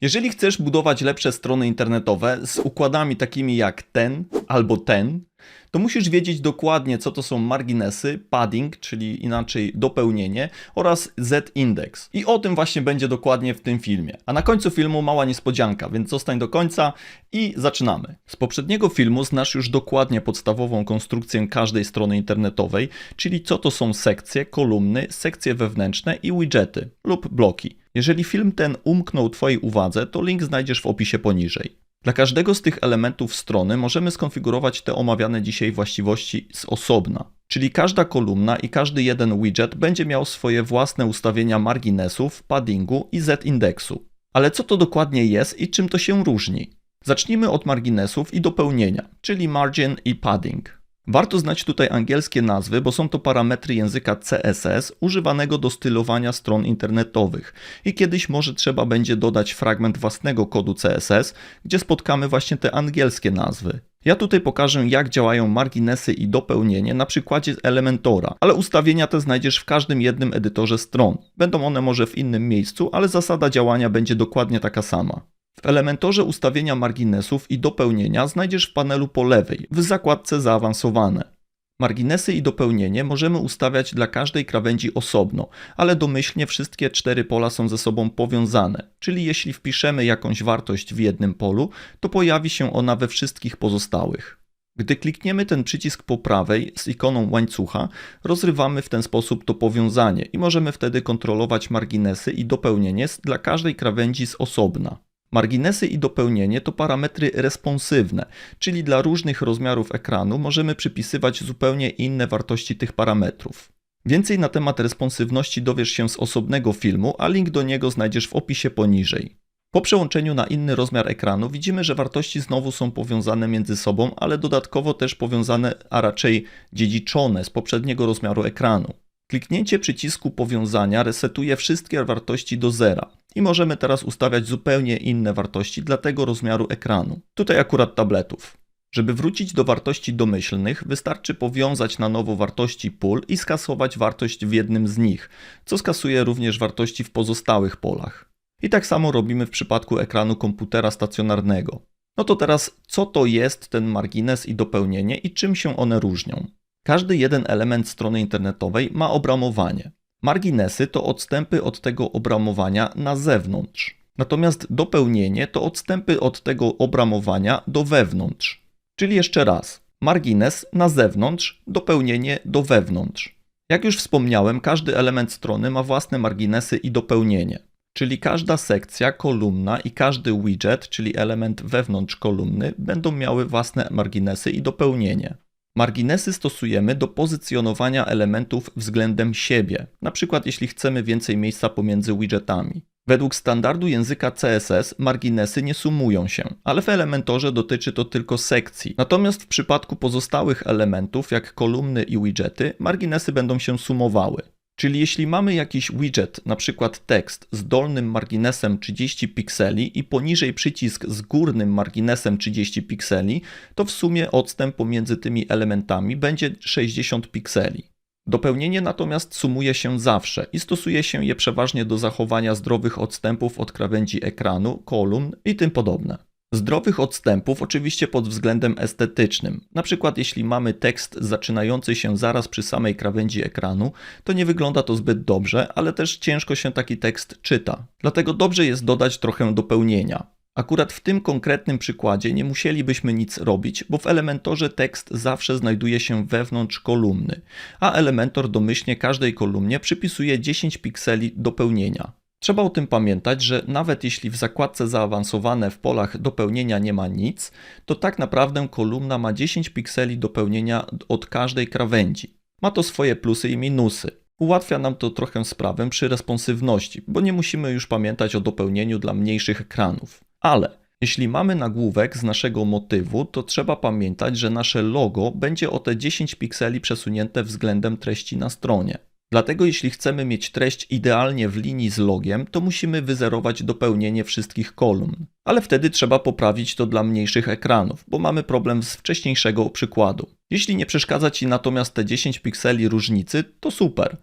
Jeżeli chcesz budować lepsze strony internetowe z układami takimi jak ten albo ten, to musisz wiedzieć dokładnie, co to są marginesy, padding, czyli inaczej dopełnienie, oraz z-index. I o tym właśnie będzie dokładnie w tym filmie. A na końcu filmu mała niespodzianka, więc zostań do końca i zaczynamy. Z poprzedniego filmu znasz już dokładnie podstawową konstrukcję każdej strony internetowej, czyli co to są sekcje, kolumny, sekcje wewnętrzne i widgety lub bloki. Jeżeli film ten umknął Twojej uwadze, to link znajdziesz w opisie poniżej. Dla każdego z tych elementów strony możemy skonfigurować te omawiane dzisiaj właściwości z osobna. Czyli każda kolumna i każdy jeden widget będzie miał swoje własne ustawienia marginesów, paddingu i z-indeksu. Ale co to dokładnie jest i czym to się różni? Zacznijmy od marginesów i dopełnienia, czyli margin i padding. Warto znać tutaj angielskie nazwy, bo są to parametry języka CSS używanego do stylowania stron internetowych i kiedyś może trzeba będzie dodać fragment własnego kodu CSS, gdzie spotkamy właśnie te angielskie nazwy. Ja tutaj pokażę jak działają marginesy i dopełnienie na przykładzie Elementora, ale ustawienia te znajdziesz w każdym jednym edytorze stron. Będą one może w innym miejscu, ale zasada działania będzie dokładnie taka sama. W Elementorze ustawienia marginesów i dopełnienia znajdziesz w panelu po lewej, w zakładce Zaawansowane. Marginesy i dopełnienie możemy ustawiać dla każdej krawędzi osobno, ale domyślnie wszystkie cztery pola są ze sobą powiązane, czyli jeśli wpiszemy jakąś wartość w jednym polu, to pojawi się ona we wszystkich pozostałych. Gdy klikniemy ten przycisk po prawej z ikoną łańcucha, rozrywamy w ten sposób to powiązanie i możemy wtedy kontrolować marginesy i dopełnienie dla każdej krawędzi z osobna. Marginesy i dopełnienie to parametry responsywne, czyli dla różnych rozmiarów ekranu możemy przypisywać zupełnie inne wartości tych parametrów. Więcej na temat responsywności dowiesz się z osobnego filmu, a link do niego znajdziesz w opisie poniżej. Po przełączeniu na inny rozmiar ekranu widzimy, że wartości znowu są powiązane między sobą, ale dodatkowo też powiązane, a raczej dziedziczone z poprzedniego rozmiaru ekranu. Kliknięcie przycisku powiązania resetuje wszystkie wartości do zera i możemy teraz ustawiać zupełnie inne wartości dla tego rozmiaru ekranu. Tutaj akurat tabletów. Żeby wrócić do wartości domyślnych, wystarczy powiązać na nowo wartości pól i skasować wartość w jednym z nich, co skasuje również wartości w pozostałych polach. I tak samo robimy w przypadku ekranu komputera stacjonarnego. No to teraz, co to jest ten margines i dopełnienie i czym się one różnią? Każdy jeden element strony internetowej ma obramowanie. Marginesy to odstępy od tego obramowania na zewnątrz. Natomiast dopełnienie to odstępy od tego obramowania do wewnątrz. Czyli jeszcze raz, margines na zewnątrz, dopełnienie do wewnątrz. Jak już wspomniałem, każdy element strony ma własne marginesy i dopełnienie. Czyli każda sekcja, kolumna i każdy widget, czyli element wewnątrz kolumny, będą miały własne marginesy i dopełnienie. Marginesy stosujemy do pozycjonowania elementów względem siebie, na przykład jeśli chcemy więcej miejsca pomiędzy widgetami. Według standardu języka CSS marginesy nie sumują się, ale w Elementorze dotyczy to tylko sekcji. Natomiast w przypadku pozostałych elementów, jak kolumny i widgety, marginesy będą się sumowały. Czyli jeśli mamy jakiś widget, na przykład tekst z dolnym marginesem 30 pikseli i poniżej przycisk z górnym marginesem 30 pikseli, to w sumie odstęp pomiędzy tymi elementami będzie 60 pikseli. Dopełnienie natomiast sumuje się zawsze i stosuje się je przeważnie do zachowania zdrowych odstępów od krawędzi ekranu, kolumn i tym podobne. Zdrowych odstępów oczywiście pod względem estetycznym. Na przykład jeśli mamy tekst zaczynający się zaraz przy samej krawędzi ekranu, to nie wygląda to zbyt dobrze, ale też ciężko się taki tekst czyta. Dlatego dobrze jest dodać trochę dopełnienia. Akurat w tym konkretnym przykładzie nie musielibyśmy nic robić, bo w Elementorze tekst zawsze znajduje się wewnątrz kolumny, a Elementor domyślnie każdej kolumnie przypisuje 10 pikseli dopełnienia. Trzeba o tym pamiętać, że nawet jeśli w zakładce zaawansowane w polach dopełnienia nie ma nic, to tak naprawdę kolumna ma 10 pikseli dopełnienia od każdej krawędzi. Ma to swoje plusy i minusy. Ułatwia nam to trochę sprawę przy responsywności, bo nie musimy już pamiętać o dopełnieniu dla mniejszych ekranów. Ale jeśli mamy nagłówek z naszego motywu, to trzeba pamiętać, że nasze logo będzie o te 10 pikseli przesunięte względem treści na stronie. Dlatego jeśli chcemy mieć treść idealnie w linii z logiem, to musimy wyzerować dopełnienie wszystkich kolumn. Ale wtedy trzeba poprawić to dla mniejszych ekranów, bo mamy problem z wcześniejszego przykładu. Jeśli nie przeszkadza Ci natomiast te 10 pikseli różnicy, to super.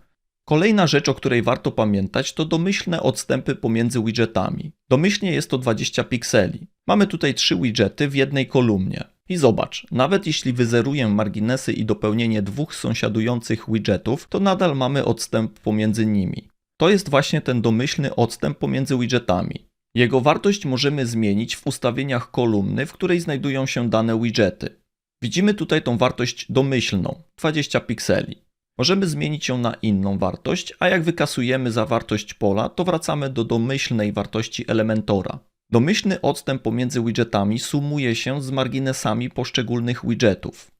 Kolejna rzecz, o której warto pamiętać, to domyślne odstępy pomiędzy widgetami. Domyślnie jest to 20 pikseli. Mamy tutaj trzy widgety w jednej kolumnie. I zobacz, nawet jeśli wyzeruję marginesy i dopełnienie dwóch sąsiadujących widgetów, to nadal mamy odstęp pomiędzy nimi. To jest właśnie ten domyślny odstęp pomiędzy widgetami. Jego wartość możemy zmienić w ustawieniach kolumny, w której znajdują się dane widgety. Widzimy tutaj tą wartość domyślną 20 pikseli. Możemy zmienić ją na inną wartość, a jak wykasujemy zawartość pola, to wracamy do domyślnej wartości elementora. Domyślny odstęp pomiędzy widgetami sumuje się z marginesami poszczególnych widgetów.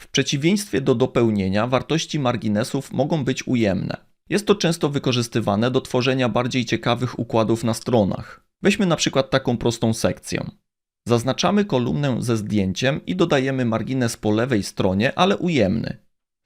W przeciwieństwie do dopełnienia, wartości marginesów mogą być ujemne. Jest to często wykorzystywane do tworzenia bardziej ciekawych układów na stronach. Weźmy na przykład taką prostą sekcję. Zaznaczamy kolumnę ze zdjęciem i dodajemy margines po lewej stronie, ale ujemny.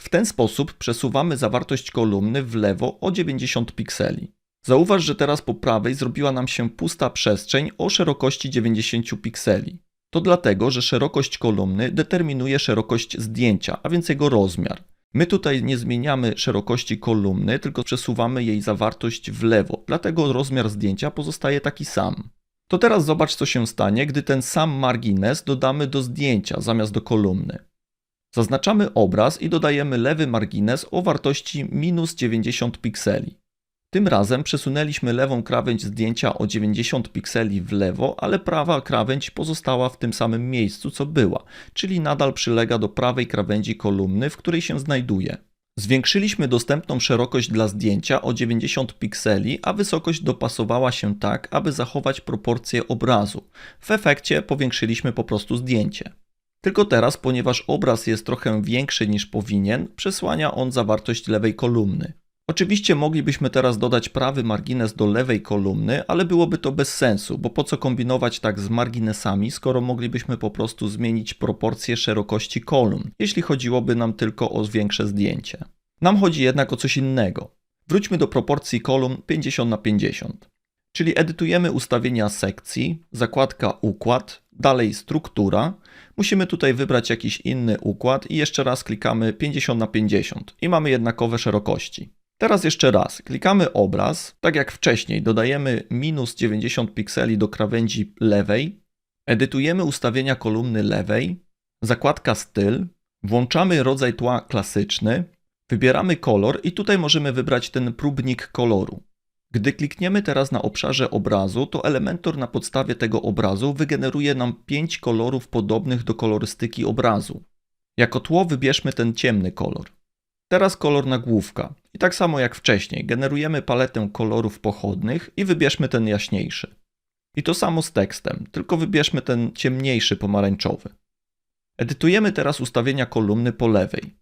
W ten sposób przesuwamy zawartość kolumny w lewo o 90 pikseli. Zauważ, że teraz po prawej zrobiła nam się pusta przestrzeń o szerokości 90 pikseli. To dlatego, że szerokość kolumny determinuje szerokość zdjęcia, a więc jego rozmiar. My tutaj nie zmieniamy szerokości kolumny, tylko przesuwamy jej zawartość w lewo, dlatego rozmiar zdjęcia pozostaje taki sam. To teraz zobacz, co się stanie, gdy ten sam margines dodamy do zdjęcia zamiast do kolumny. Zaznaczamy obraz i dodajemy lewy margines o wartości minus 90 pikseli. Tym razem przesunęliśmy lewą krawędź zdjęcia o 90 pikseli w lewo, ale prawa krawędź pozostała w tym samym miejscu, co była, czyli nadal przylega do prawej krawędzi kolumny, w której się znajduje. Zwiększyliśmy dostępną szerokość dla zdjęcia o 90 pikseli, a wysokość dopasowała się tak, aby zachować proporcje obrazu. W efekcie powiększyliśmy po prostu zdjęcie. Tylko teraz, ponieważ obraz jest trochę większy niż powinien, przesłania on zawartość lewej kolumny. Oczywiście moglibyśmy teraz dodać prawy margines do lewej kolumny, ale byłoby to bez sensu, bo po co kombinować tak z marginesami, skoro moglibyśmy po prostu zmienić proporcje szerokości kolumn, jeśli chodziłoby nam tylko o większe zdjęcie. Nam chodzi jednak o coś innego. Wróćmy do proporcji kolumn 50 na 50. Czyli edytujemy ustawienia sekcji, zakładka układ, dalej struktura. Musimy tutaj wybrać jakiś inny układ i jeszcze raz klikamy 50 na 50 i mamy jednakowe szerokości. Teraz jeszcze raz, klikamy obraz, tak jak wcześniej, dodajemy minus 90 pikseli do krawędzi lewej, edytujemy ustawienia kolumny lewej, zakładka styl, włączamy rodzaj tła klasyczny, wybieramy kolor i tutaj możemy wybrać ten próbnik koloru. Gdy klikniemy teraz na obszarze obrazu, to Elementor na podstawie tego obrazu wygeneruje nam 5 kolorów podobnych do kolorystyki obrazu. Jako tło wybierzmy ten ciemny kolor. Teraz kolor nagłówka. I tak samo jak wcześniej, generujemy paletę kolorów pochodnych i wybierzmy ten jaśniejszy. I to samo z tekstem, tylko wybierzmy ten ciemniejszy pomarańczowy. Edytujemy teraz ustawienia kolumny po lewej.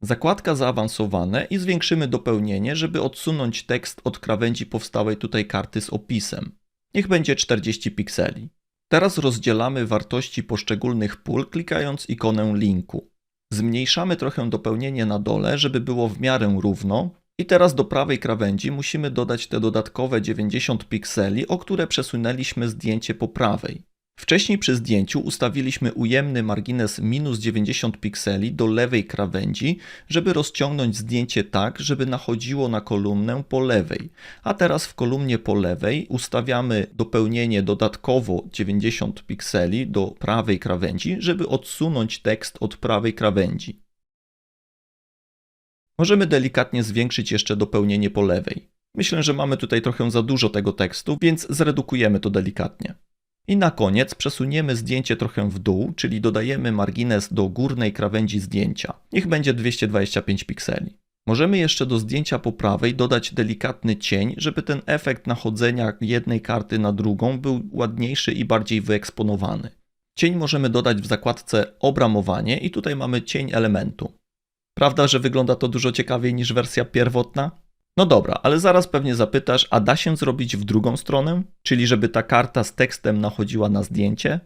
Zakładka zaawansowane i zwiększymy dopełnienie, żeby odsunąć tekst od krawędzi powstałej tutaj karty z opisem. Niech będzie 40 pikseli. Teraz rozdzielamy wartości poszczególnych pól klikając ikonę linku. Zmniejszamy trochę dopełnienie na dole, żeby było w miarę równo. I teraz do prawej krawędzi musimy dodać te dodatkowe 90 pikseli, o które przesunęliśmy zdjęcie po prawej. Wcześniej przy zdjęciu ustawiliśmy ujemny margines minus 90 pikseli do lewej krawędzi, żeby rozciągnąć zdjęcie tak, żeby nachodziło na kolumnę po lewej. A teraz w kolumnie po lewej ustawiamy dopełnienie dodatkowo 90 pikseli do prawej krawędzi, żeby odsunąć tekst od prawej krawędzi. Możemy delikatnie zwiększyć jeszcze dopełnienie po lewej. Myślę, że mamy tutaj trochę za dużo tego tekstu, więc zredukujemy to delikatnie. I na koniec przesuniemy zdjęcie trochę w dół, czyli dodajemy margines do górnej krawędzi zdjęcia. Niech będzie 225 pikseli. Możemy jeszcze do zdjęcia po prawej dodać delikatny cień, żeby ten efekt nachodzenia jednej karty na drugą był ładniejszy i bardziej wyeksponowany. Cień możemy dodać w zakładce obramowanie i tutaj mamy cień elementu. Prawda, że wygląda to dużo ciekawiej niż wersja pierwotna? No dobra, ale zaraz pewnie zapytasz, a da się zrobić w drugą stronę? Czyli żeby ta karta z tekstem nachodziła na zdjęcie?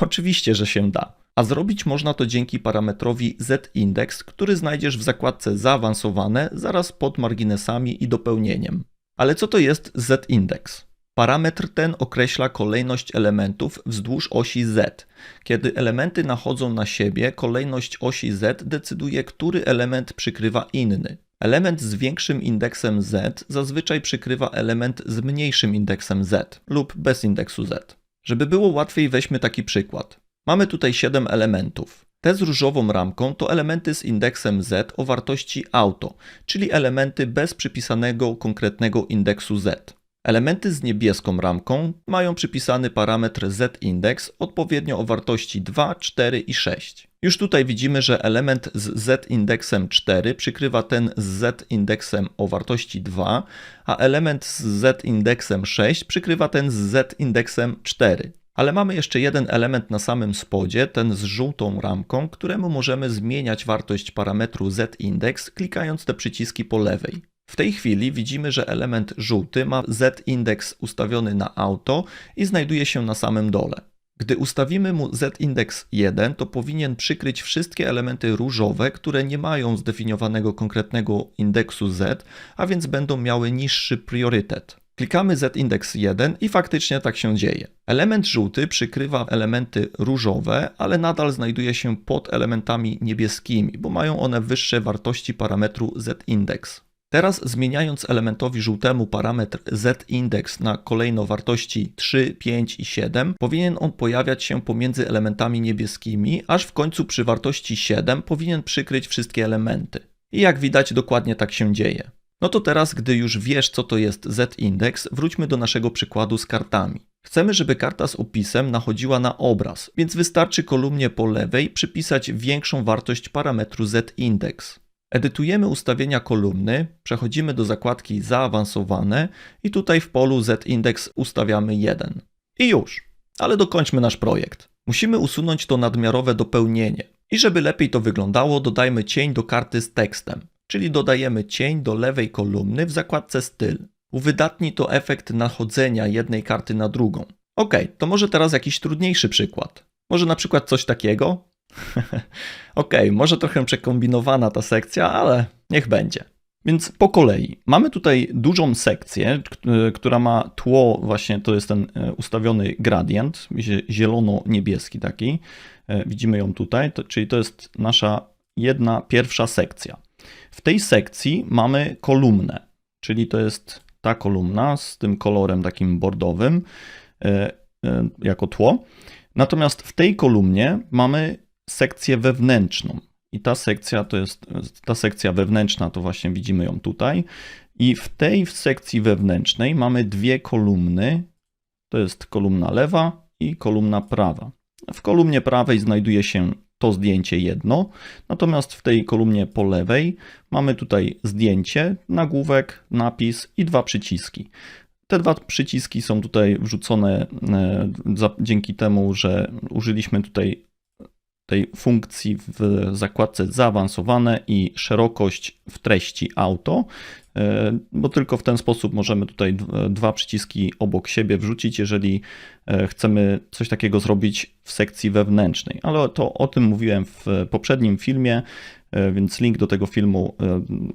Oczywiście, że się da. A zrobić można to dzięki parametrowi z-index, który znajdziesz w zakładce zaawansowane zaraz pod marginesami i dopełnieniem. Ale co to jest z-index? Parametr ten określa kolejność elementów wzdłuż osi z. Kiedy elementy nachodzą na siebie, kolejność osi z decyduje, który element przykrywa inny. Element z większym indeksem z zazwyczaj przykrywa element z mniejszym indeksem z lub bez indeksu z. Żeby było łatwiej, weźmy taki przykład. Mamy tutaj 7 elementów. Te z różową ramką to elementy z indeksem z o wartości auto, czyli elementy bez przypisanego konkretnego indeksu z. Elementy z niebieską ramką mają przypisany parametr z-indeks odpowiednio o wartości 2, 4 i 6. Już tutaj widzimy, że element z z-indeksem 4 przykrywa ten z z-indeksem o wartości 2, a element z z-indeksem 6 przykrywa ten z z-indeksem 4. Ale mamy jeszcze jeden element na samym spodzie, ten z żółtą ramką, któremu możemy zmieniać wartość parametru z-indeks klikając te przyciski po lewej. W tej chwili widzimy, że element żółty ma z-indeks ustawiony na auto i znajduje się na samym dole. Gdy ustawimy mu z-indeks 1, to powinien przykryć wszystkie elementy różowe, które nie mają zdefiniowanego konkretnego indeksu z, a więc będą miały niższy priorytet. Klikamy z-indeks 1 i faktycznie tak się dzieje. Element żółty przykrywa elementy różowe, ale nadal znajduje się pod elementami niebieskimi, bo mają one wyższe wartości parametru z-indeks. Teraz zmieniając elementowi żółtemu parametr z-indeks na kolejno wartości 3, 5 i 7, powinien on pojawiać się pomiędzy elementami niebieskimi, aż w końcu przy wartości 7 powinien przykryć wszystkie elementy. I jak widać dokładnie tak się dzieje. No to teraz, gdy już wiesz co to jest z-indeks, wróćmy do naszego przykładu z kartami. Chcemy, żeby karta z opisem nachodziła na obraz, więc wystarczy kolumnie po lewej przypisać większą wartość parametru z-indeks. Edytujemy ustawienia kolumny, przechodzimy do zakładki Zaawansowane i tutaj w polu Z-index ustawiamy 1. I już. Ale dokończmy nasz projekt. Musimy usunąć to nadmiarowe dopełnienie. I żeby lepiej to wyglądało, dodajmy cień do karty z tekstem, czyli dodajemy cień do lewej kolumny w zakładce Styl. Uwydatni to efekt nachodzenia jednej karty na drugą. Ok, to może teraz jakiś trudniejszy przykład. Może na przykład coś takiego? Okej, okay, może trochę przekombinowana ta sekcja, ale niech będzie. Więc po kolei. Mamy tutaj dużą sekcję, która ma tło, właśnie to jest ten e, ustawiony gradient, zielono-niebieski taki. E, widzimy ją tutaj, to, czyli to jest nasza jedna pierwsza sekcja. W tej sekcji mamy kolumnę, czyli to jest ta kolumna z tym kolorem takim bordowym e, jako tło. Natomiast w tej kolumnie mamy sekcję wewnętrzną. I ta sekcja to jest ta sekcja wewnętrzna, to właśnie widzimy ją tutaj. I w tej sekcji wewnętrznej mamy dwie kolumny. To jest kolumna lewa i kolumna prawa. W kolumnie prawej znajduje się to zdjęcie jedno, natomiast w tej kolumnie po lewej mamy tutaj zdjęcie, nagłówek, napis i dwa przyciski. Te dwa przyciski są tutaj wrzucone e, dzięki temu, że użyliśmy tutaj tej funkcji w zakładce zaawansowane i szerokość w treści auto, e, bo tylko w ten sposób możemy tutaj dwa przyciski obok siebie wrzucić, jeżeli e, chcemy coś takiego zrobić w sekcji wewnętrznej. Ale to o tym mówiłem w poprzednim filmie, e, więc link do tego filmu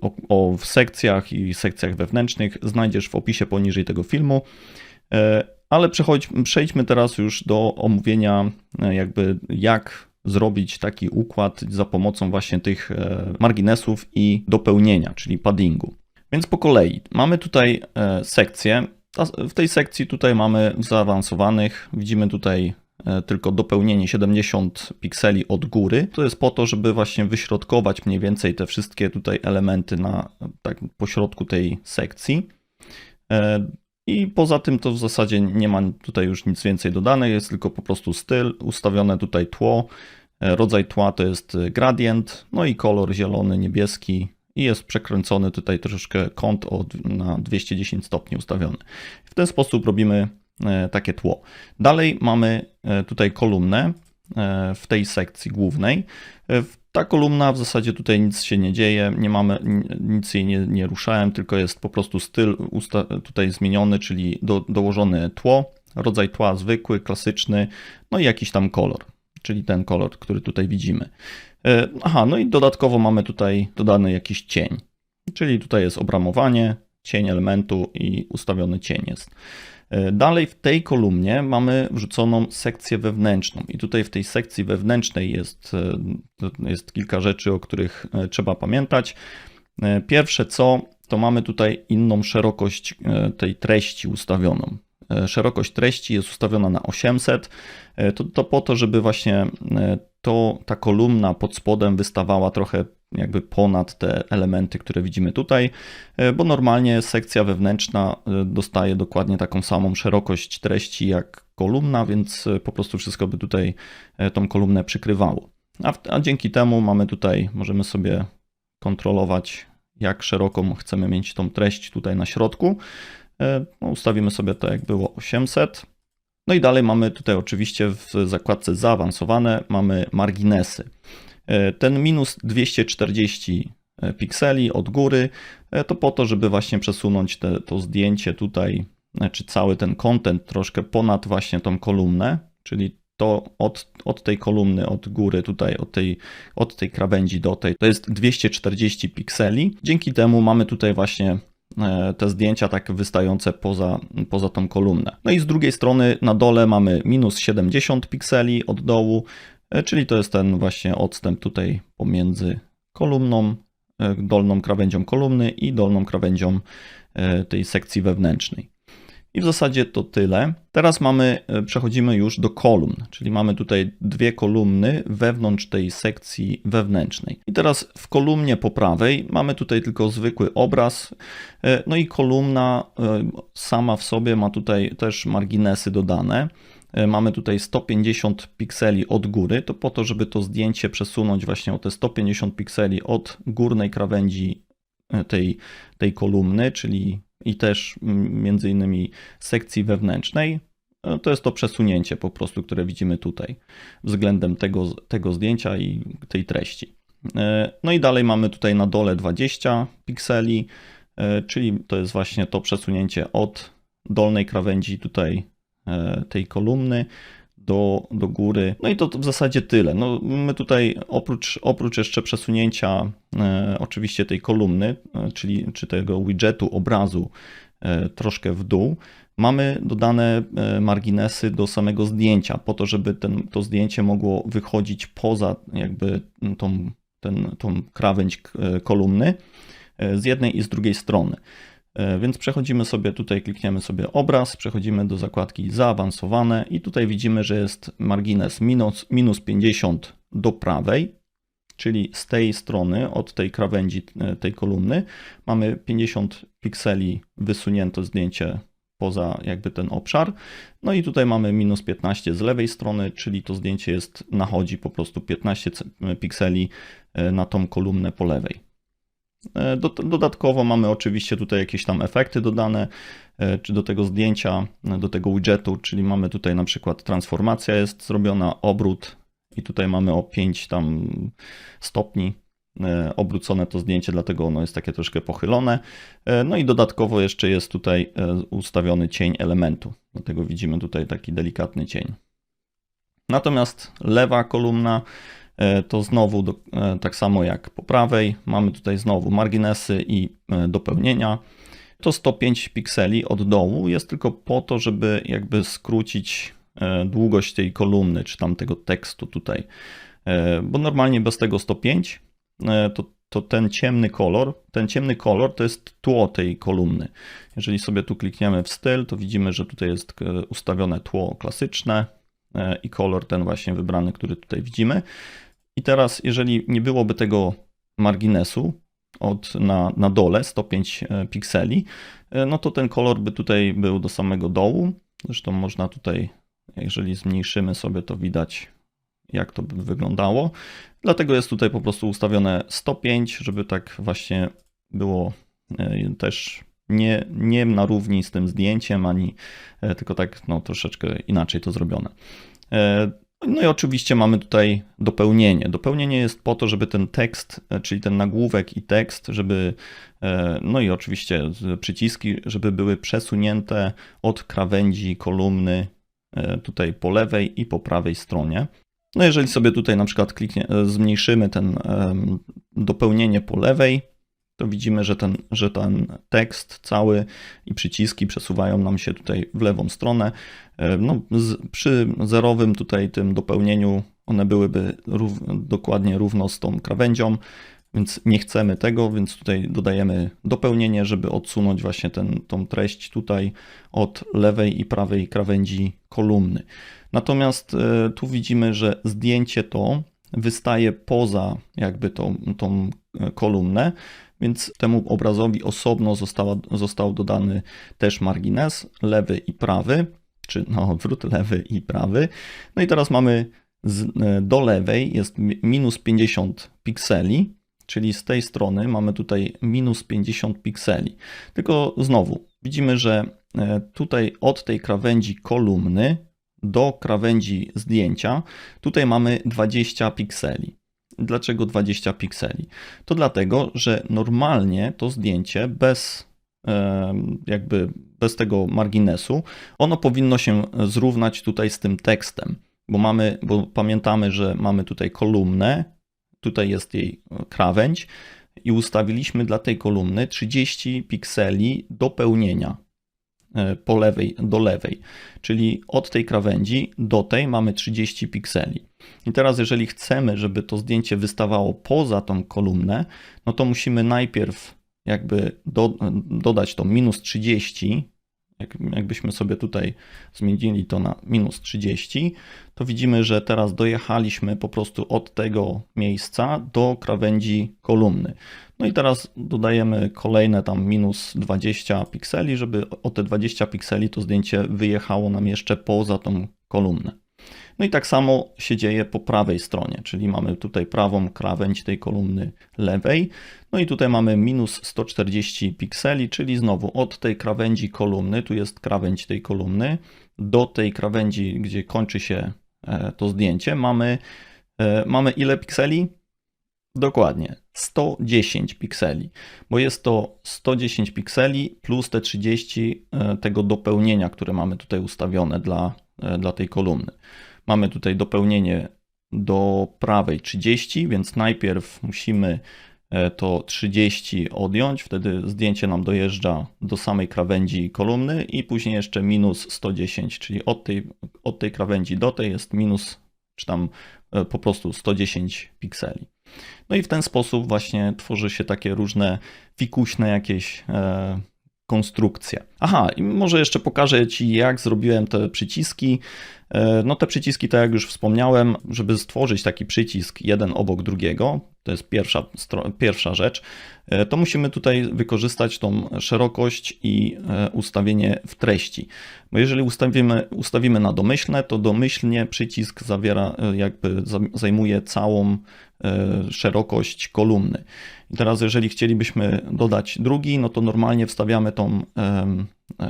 o, o sekcjach i sekcjach wewnętrznych znajdziesz w opisie poniżej tego filmu. Ale przejdźmy teraz już do omówienia jakby jak zrobić taki układ za pomocą właśnie tych e, marginesów i dopełnienia, czyli paddingu. Więc po kolei mamy tutaj e, sekcję. W tej sekcji tutaj mamy w zaawansowanych, widzimy tutaj e, tylko dopełnienie 70 pikseli od góry. To jest po to, żeby właśnie wyśrodkować mniej więcej te wszystkie tutaj elementy na tak pośrodku tej sekcji. I poza tym to w zasadzie nie ma tutaj już nic więcej dodane, jest tylko po prostu styl, ustawione tutaj tło, E, rodzaj tła to jest gradient, no i kolor zielony, niebieski i jest przekręcony tutaj troszeczkę kąt od, na 210 stopni ustawiony. W ten sposób robimy e, takie tło. Dalej mamy e, tutaj kolumnę w tej sekcji głównej. Ta kolumna w zasadzie tutaj nic się nie dzieje, nie mamy, nic jej nie, nie ruszałem, tylko jest po prostu styl tutaj zmieniony, czyli do, dołożone tło, rodzaj tła zwykły, klasyczny, no i jakiś tam kolor czyli ten kolor, który tutaj widzimy. E, aha, no i dodatkowo mamy tutaj dodany jakiś cień, czyli tutaj jest obramowanie, cień elementu i ustawiony cień jest. E, dalej w tej kolumnie mamy wrzuconą sekcję wewnętrzną i tutaj w tej sekcji wewnętrznej jest, e, jest kilka rzeczy, o których trzeba pamiętać. E, Pierwsze co, to mamy tutaj inną szerokość e, tej treści ustawioną. E, Szerokość treści jest ustawiona na 800. E, To, to po to, żeby właśnie e, to, ta kolumna pod spodem wystawała trochę jakby ponad te elementy, które widzimy tutaj, e, bo normalnie sekcja wewnętrzna e, dostaje dokładnie taką samą szerokość treści jak kolumna, więc e, po prostu wszystko by tutaj tą kolumnę przykrywało. A, a dzięki temu mamy tutaj, możemy sobie kontrolować, jak szeroką chcemy mieć tą treść tutaj na środku. No, ustawimy sobie to, jak było 800. No i dalej mamy tutaj oczywiście w zakładce zaawansowane mamy marginesy. E, Ten minus 240 pikseli od góry e, to po to, żeby właśnie przesunąć te, to zdjęcie tutaj, czy cały ten content troszkę ponad właśnie tą kolumnę, czyli to od, od tej kolumny, od góry tutaj, od tej, od tej krawędzi do tej, to jest 240 pikseli. Dzięki temu mamy tutaj właśnie e, te zdjęcia tak wystające poza, poza tą kolumnę. No i z drugiej strony na dole mamy minus 70 pikseli od dołu, e, czyli to jest ten właśnie odstęp tutaj pomiędzy kolumną, e, dolną krawędzią kolumny i dolną krawędzią e, tej sekcji wewnętrznej. I w zasadzie to tyle. Teraz mamy, e, przechodzimy już do kolumn, czyli mamy tutaj dwie kolumny wewnątrz tej sekcji wewnętrznej. I teraz w kolumnie po prawej mamy tutaj tylko zwykły obraz, e, no i kolumna e, sama w sobie ma tutaj też marginesy dodane. E, Mamy tutaj 150 pikseli od góry, to po to, żeby to zdjęcie przesunąć właśnie o te 150 pikseli od górnej krawędzi e, tej, tej kolumny, czyli i też między innymi sekcji wewnętrznej. E, To jest to przesunięcie po prostu, które widzimy tutaj względem tego, tego zdjęcia i tej treści. No i dalej mamy tutaj na dole 20 pikseli, czyli to jest właśnie to przesunięcie od dolnej krawędzi tutaj tej kolumny do, do góry. No i to, w zasadzie tyle. No, my tutaj oprócz, oprócz jeszcze przesunięcia e, oczywiście tej kolumny, e, czyli czy tego widgetu obrazu e, troszkę w dół, mamy dodane e, marginesy do samego zdjęcia, po to, żeby ten, to zdjęcie mogło wychodzić poza jakby tą, ten, tą krawędź e, kolumny e, z jednej i z drugiej strony. E, Więc przechodzimy sobie tutaj, klikniemy sobie obraz, przechodzimy do zakładki zaawansowane i tutaj widzimy, że jest margines minus, minus 50 do prawej, czyli z tej strony, od tej krawędzi e, tej kolumny, mamy 50 pikseli wysunięte zdjęcie poza jakby ten obszar. No i tutaj mamy minus 15 z lewej strony, czyli to zdjęcie jest, nachodzi po prostu 15 c- pikseli e, na tą kolumnę po lewej. E, do- Dodatkowo mamy oczywiście tutaj jakieś tam efekty dodane, e, czy do tego zdjęcia, e, do tego widgetu, czyli mamy tutaj na przykład transformacja jest zrobiona, obrót i tutaj mamy o 5 tam stopni obrócone to zdjęcie, dlatego ono jest takie troszkę pochylone. No i dodatkowo jeszcze jest tutaj ustawiony cień elementu, dlatego widzimy tutaj taki delikatny cień. Natomiast lewa kolumna to znowu do, e, tak samo jak po prawej. Mamy tutaj znowu marginesy i e, dopełnienia. To 105 pikseli od dołu jest tylko po to, żeby jakby skrócić e, długość tej kolumny, czy tam tego tekstu tutaj. E, Bo normalnie bez tego 105 e, to, to ten ciemny kolor, ten ciemny kolor to jest tło tej kolumny. Jeżeli sobie tu klikniemy w styl, to widzimy, że tutaj jest e, ustawione tło klasyczne e, i kolor ten właśnie wybrany, który tutaj widzimy. I teraz, jeżeli nie byłoby tego marginesu od, na, na dole 105 e, pikseli, e, no to ten kolor by tutaj był do samego dołu. Zresztą można tutaj, jeżeli zmniejszymy sobie, to widać, jak to by wyglądało. Dlatego jest tutaj po prostu ustawione 105, żeby tak właśnie było e, też nie, nie na równi z tym zdjęciem, ani tylko tak no, troszeczkę inaczej to zrobione. No i oczywiście mamy tutaj dopełnienie. Dopełnienie jest po to, żeby ten tekst, e, czyli ten nagłówek i tekst, żeby, e, no i oczywiście przyciski, żeby były przesunięte od krawędzi kolumny e, tutaj po lewej i po prawej stronie. No jeżeli sobie tutaj na przykład kliknie, zmniejszymy ten dopełnienie po lewej, to widzimy, że ten, że ten tekst cały i przyciski przesuwają nam się tutaj w lewą stronę. E, No, z, przy zerowym tutaj tym dopełnieniu one byłyby rów, dokładnie równo z tą krawędzią. więc nie chcemy tego, więc tutaj dodajemy dopełnienie, żeby odsunąć właśnie ten, tą treść tutaj od lewej i prawej krawędzi kolumny. Natomiast e, tu widzimy, że zdjęcie to wystaje poza jakby tą, tą e, kolumnę, więc temu obrazowi osobno została, został dodany też margines lewy i prawy, czy no odwrót lewy i prawy. No i teraz mamy z, e, do lewej jest minus 50 pikseli, czyli z tej strony mamy tutaj minus 50 pikseli. Tylko znowu widzimy, że e, tutaj od tej krawędzi kolumny do krawędzi zdjęcia tutaj mamy 20 pikseli. Dlaczego 20 pikseli? To dlatego, że normalnie to zdjęcie bez jakby bez tego marginesu, ono powinno się zrównać tutaj z tym tekstem, bo mamy, bo pamiętamy, że mamy tutaj kolumnę, tutaj jest jej krawędź i ustawiliśmy dla tej kolumny 30 pikseli dopełnienia e, po lewej do lewej, czyli od tej krawędzi do tej mamy 30 pikseli. I teraz jeżeli chcemy, żeby to zdjęcie wystawało poza tą kolumnę, no to musimy najpierw jakby do, dodać to minus 30, jak, jakbyśmy sobie tutaj zmienili to na minus 30, to widzimy, że teraz dojechaliśmy po prostu od tego miejsca do krawędzi kolumny. No i teraz dodajemy kolejne tam minus 20 pikseli, żeby o te 20 pikseli to zdjęcie wyjechało nam jeszcze poza tą kolumnę. No i tak samo się dzieje po prawej stronie, czyli mamy tutaj prawą krawędź tej kolumny lewej. No i tutaj mamy minus 140 pikseli, czyli znowu od tej krawędzi kolumny, tu jest krawędź tej kolumny, do tej krawędzi, gdzie kończy się e, to zdjęcie, mamy, e, mamy ile pikseli? Dokładnie, 110 pikseli, bo jest to 110 pikseli plus te 30 e, tego dopełnienia, które mamy tutaj ustawione dla, dla tej kolumny. Mamy tutaj dopełnienie do prawej 30, więc najpierw musimy e, to 30 odjąć, wtedy zdjęcie nam dojeżdża do samej krawędzi kolumny i później jeszcze minus 110, czyli od tej, od tej krawędzi do tej jest minus, czy tam e, po prostu 110 pikseli. No i w ten sposób właśnie tworzy się takie różne fikuśne jakieś e, konstrukcje. Aha, i może jeszcze pokażę Ci, jak zrobiłem te przyciski. E, no te przyciski, tak jak już wspomniałem, żeby stworzyć taki przycisk jeden obok drugiego, to jest pierwsza, pierwsza rzecz, e, to musimy tutaj wykorzystać tą szerokość i e, ustawienie w treści. Bo jeżeli ustawimy, ustawimy na domyślne, to domyślnie przycisk zawiera, jakby zajmuje całą szerokość kolumny. I teraz jeżeli chcielibyśmy dodać drugi, no to normalnie wstawiamy tą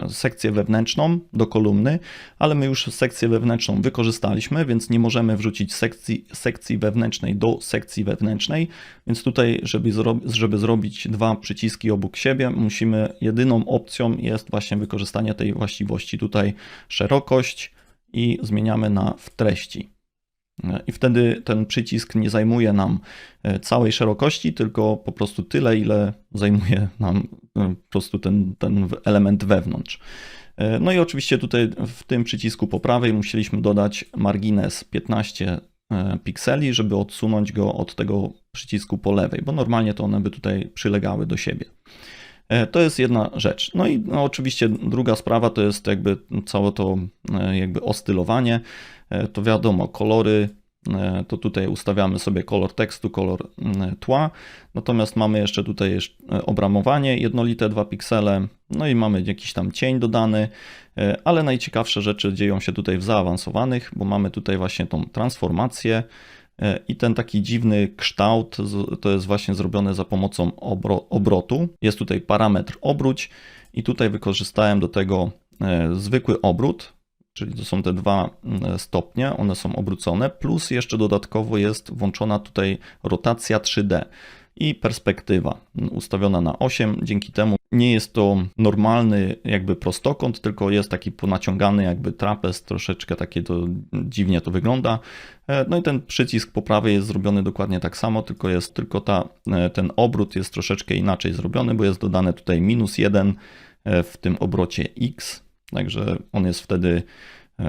sekcję wewnętrzną do kolumny, ale my już sekcję wewnętrzną wykorzystaliśmy, więc nie możemy wrzucić sekcji, sekcji wewnętrznej do sekcji wewnętrznej, więc tutaj, żeby, zro, żeby zrobić dwa przyciski obok siebie, musimy, jedyną opcją jest właśnie wykorzystanie tej właściwości tutaj szerokość i zmieniamy na w treści. I wtedy ten przycisk nie zajmuje nam e, całej szerokości, tylko po prostu tyle, ile zajmuje nam e, po prostu ten, ten element wewnątrz. E, no i oczywiście tutaj w tym przycisku po prawej musieliśmy dodać margines 15 pikseli, żeby odsunąć go od tego przycisku po lewej, bo normalnie to one by tutaj przylegały do siebie. To jest jedna rzecz. No i no oczywiście druga sprawa to jest jakby całe to jakby ostylowanie. E, to wiadomo, kolory e, to tutaj ustawiamy sobie kolor tekstu, kolor tła. Natomiast mamy jeszcze tutaj e, obramowanie jednolite 2 piksele, no i mamy jakiś tam cień dodany, ale najciekawsze rzeczy dzieją się tutaj w zaawansowanych, bo mamy tutaj właśnie tą transformację i ten taki dziwny kształt to jest właśnie zrobione za pomocą obrotu. Jest tutaj parametr obróć i tutaj wykorzystałem do tego zwykły obrót, czyli to są te dwa mm, stopnie, one są obrócone, plus jeszcze dodatkowo jest włączona tutaj rotacja 3D i perspektywa ustawiona na 8. Dzięki temu nie jest to normalny jakby prostokąt, tylko jest taki ponaciągany jakby trapez, troszeczkę takie to dziwnie to wygląda. E, no i ten przycisk po prawej jest zrobiony dokładnie tak samo, tylko jest tylko ta, e, ten obrót jest troszeczkę inaczej zrobiony, bo jest dodane tutaj minus 1 e, w tym obrocie X Także on jest wtedy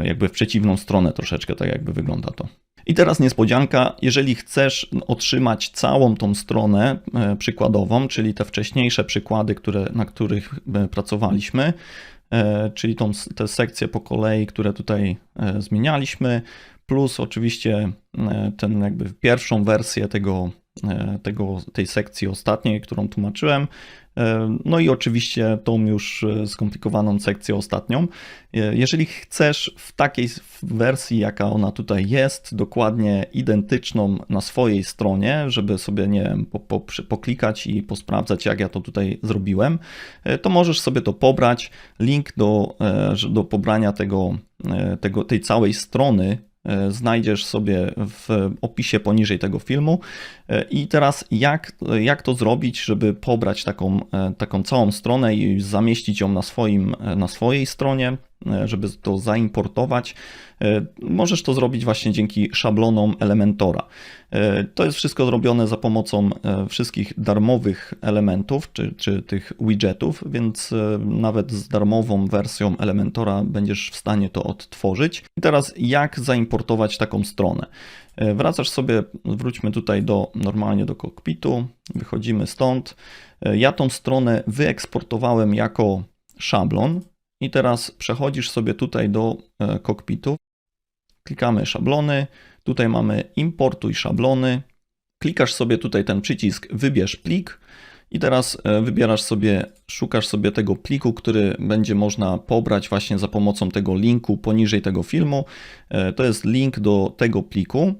jakby w przeciwną stronę troszeczkę, tak jakby wygląda to. I teraz niespodzianka, jeżeli chcesz otrzymać całą tą stronę e, przykładową, czyli te wcześniejsze przykłady, które, na których e, pracowaliśmy, e, czyli tą, te sekcje po kolei, które tutaj zmienialiśmy, plus oczywiście ten jakby pierwszą wersję tego, tego, tej sekcji ostatniej, którą tłumaczyłem, E, No i oczywiście tą już e, skomplikowaną sekcję ostatnią. E, Jeżeli chcesz w takiej wersji, jaka ona tutaj jest, dokładnie identyczną na swojej stronie, żeby sobie, nie wiem, po, po, poklikać i posprawdzać, jak ja to tutaj zrobiłem, e, to możesz sobie to pobrać. Link do, e, do pobrania tego, e, tego, tej całej strony e, znajdziesz sobie w opisie poniżej tego filmu. E, I teraz jak, jak to zrobić, żeby pobrać taką, e, taką całą stronę i zamieścić ją na, swoim, e, na swojej stronie, e, żeby to zaimportować? E, Możesz to zrobić właśnie dzięki szablonom Elementora. E, To jest wszystko zrobione za pomocą e, wszystkich darmowych elementów, czy, czy tych widgetów, więc e, nawet z darmową wersją Elementora będziesz w stanie to odtworzyć. I teraz jak zaimportować taką stronę? E, Wracasz sobie, wróćmy tutaj do normalnie do kokpitu, wychodzimy stąd. E, Ja tą stronę wyeksportowałem jako szablon i teraz przechodzisz sobie tutaj do e, kokpitu. Klikamy szablony, tutaj mamy importuj szablony. Klikasz sobie tutaj ten przycisk wybierz plik i teraz e, wybierasz sobie, szukasz sobie tego pliku, który będzie można pobrać właśnie za pomocą tego linku poniżej tego filmu. E, To jest link do tego pliku.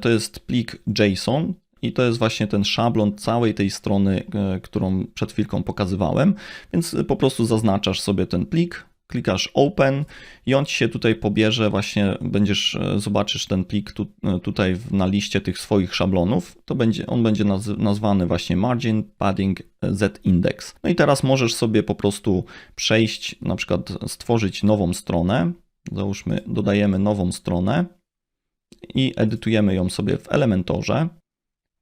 To jest plik JSON i to jest właśnie ten szablon całej tej strony, e, którą przed chwilką pokazywałem. Więc e, po prostu zaznaczasz sobie ten plik, klikasz Open i on ci się tutaj pobierze, właśnie będziesz, e, zobaczysz ten plik tu, tutaj na liście tych swoich szablonów. To będzie, on będzie naz, nazwany właśnie Margin Padding Z Index. No i teraz możesz sobie po prostu przejść, na przykład stworzyć nową stronę. Załóżmy, dodajemy nową stronę i edytujemy ją sobie w Elementorze.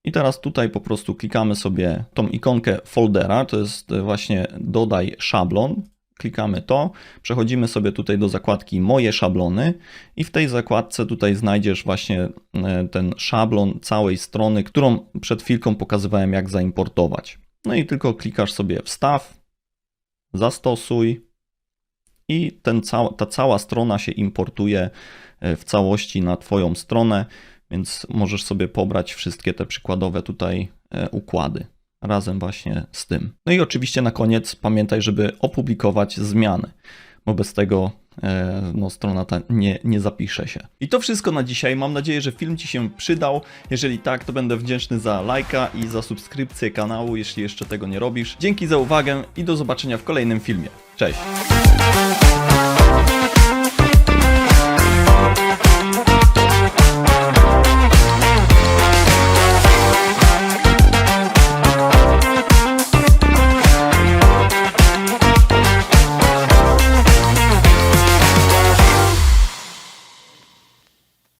I teraz tutaj po prostu klikamy sobie tą ikonkę foldera, to jest właśnie dodaj szablon. Klikamy to, przechodzimy sobie tutaj do zakładki Moje szablony i w tej zakładce tutaj znajdziesz właśnie e, ten szablon całej strony, którą przed chwilką pokazywałem jak zaimportować. No i tylko klikasz sobie wstaw, zastosuj i ten cała, ta cała strona się importuje e, w całości na Twoją stronę, więc możesz sobie pobrać wszystkie te przykładowe tutaj e, układy razem właśnie z tym. No i oczywiście na koniec pamiętaj, żeby opublikować zmiany, bo bez tego e, no, strona ta nie, nie zapisze się. I to wszystko na dzisiaj. Mam nadzieję, że film Ci się przydał. Jeżeli tak, to będę wdzięczny za lajka i za subskrypcję kanału, jeśli jeszcze tego nie robisz. Dzięki za uwagę i do zobaczenia w kolejnym filmie. Cześć!